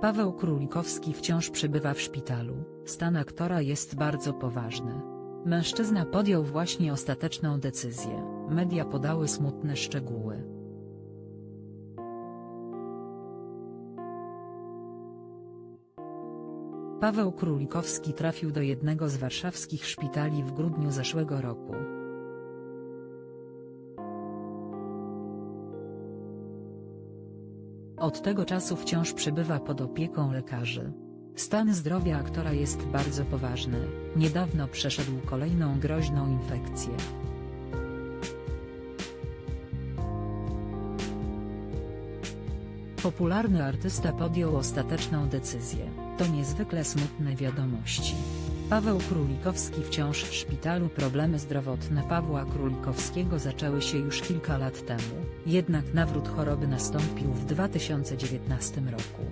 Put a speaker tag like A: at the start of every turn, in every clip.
A: Paweł Królikowski wciąż przebywa w szpitalu, stan aktora jest bardzo poważny. Mężczyzna podjął właśnie ostateczną decyzję, media podały smutne szczegóły. Paweł Królikowski trafił do jednego z warszawskich szpitali w grudniu zeszłego roku. Od tego czasu wciąż przebywa pod opieką lekarzy. Stan zdrowia aktora jest bardzo poważny, niedawno przeszedł kolejną groźną infekcję. Popularny artysta podjął ostateczną decyzję, to niezwykle smutne wiadomości. Paweł Królikowski wciąż w szpitalu Problemy zdrowotne Pawła Królikowskiego zaczęły się już kilka lat temu, jednak nawrót choroby nastąpił w 2019 roku.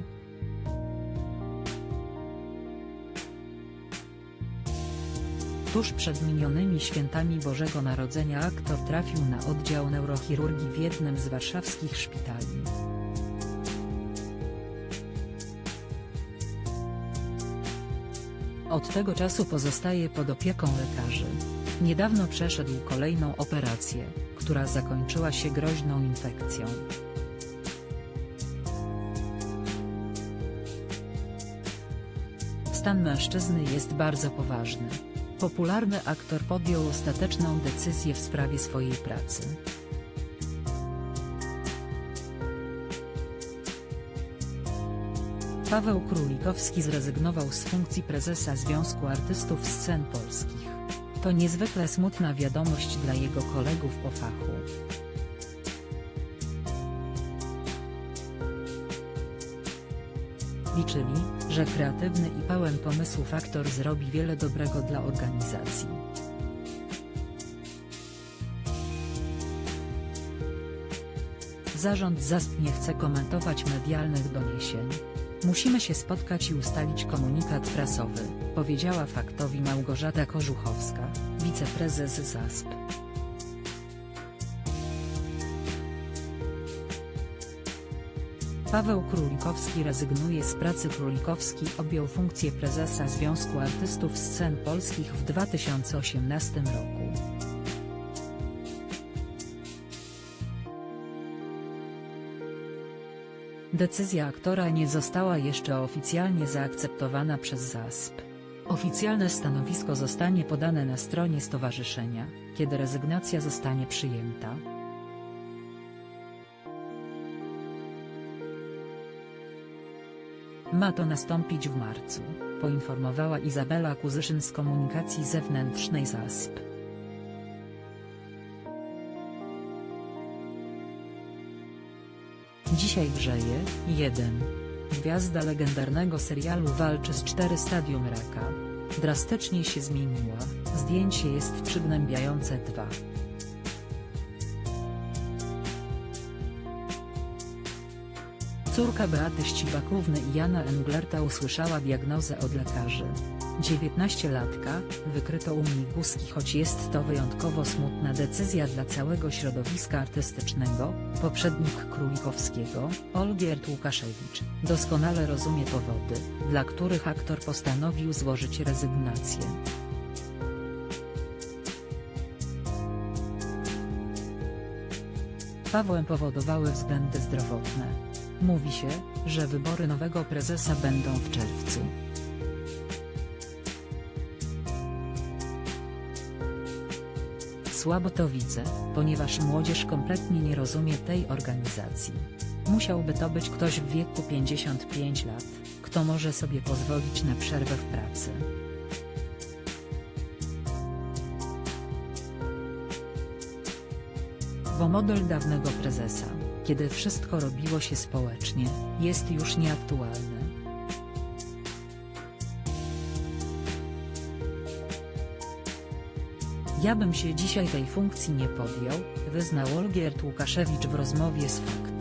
A: Tuż przed minionymi świętami Bożego Narodzenia aktor trafił na oddział neurochirurgii w jednym z warszawskich szpitali. Od tego czasu pozostaje pod opieką lekarzy. Niedawno przeszedł kolejną operację, która zakończyła się groźną infekcją. Stan mężczyzny jest bardzo poważny. Popularny aktor podjął ostateczną decyzję w sprawie swojej pracy. Paweł Królikowski zrezygnował z funkcji prezesa Związku Artystów Scen Polskich. To niezwykle smutna wiadomość dla jego kolegów po fachu. Liczyli, że kreatywny i pełen pomysłów aktor zrobi wiele dobrego dla organizacji. Zarząd ZASP nie chce komentować medialnych doniesień. Musimy się spotkać i ustalić komunikat prasowy, powiedziała faktowi Małgorzata Korzuchowska, wiceprezes ZASP. Paweł Królikowski rezygnuje z pracy Królikowski objął funkcję prezesa Związku Artystów Scen Polskich w 2018 roku. Decyzja aktora nie została jeszcze oficjalnie zaakceptowana przez ZASP. Oficjalne stanowisko zostanie podane na stronie stowarzyszenia, kiedy rezygnacja zostanie przyjęta. Ma to nastąpić w marcu, poinformowała Izabela Kuzyszyn z komunikacji zewnętrznej ZASP. Dzisiaj grzeje, 1. Gwiazda legendarnego serialu walczy z 4 stadium raka. Drastycznie się zmieniła, zdjęcie jest przygnębiające 2. Córka Beaty Ścibakówny i Jana Englerta usłyszała diagnozę od lekarzy. 19-latka, wykryto u mnie guski choć jest to wyjątkowo smutna decyzja dla całego środowiska artystycznego, poprzednik Królikowskiego, Olgierd Łukaszewicz, doskonale rozumie powody, dla których aktor postanowił złożyć rezygnację. Pawłem powodowały względy zdrowotne. Mówi się, że wybory nowego prezesa będą w czerwcu. Słabo to widzę, ponieważ młodzież kompletnie nie rozumie tej organizacji. Musiałby to być ktoś w wieku 55 lat, kto może sobie pozwolić na przerwę w pracy. Bo model dawnego prezesa, kiedy wszystko robiło się społecznie, jest już nieaktualny. Ja bym się dzisiaj tej funkcji nie podjął, wyznał Olgierd Łukaszewicz w rozmowie z Fakt.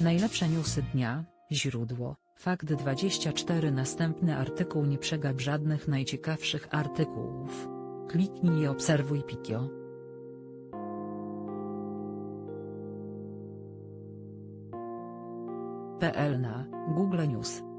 A: Najlepsze newsy dnia, źródło, Fakt 24 Następny artykuł nie przegap żadnych najciekawszych artykułów. Kliknij i obserwuj Pikio. PL na Google News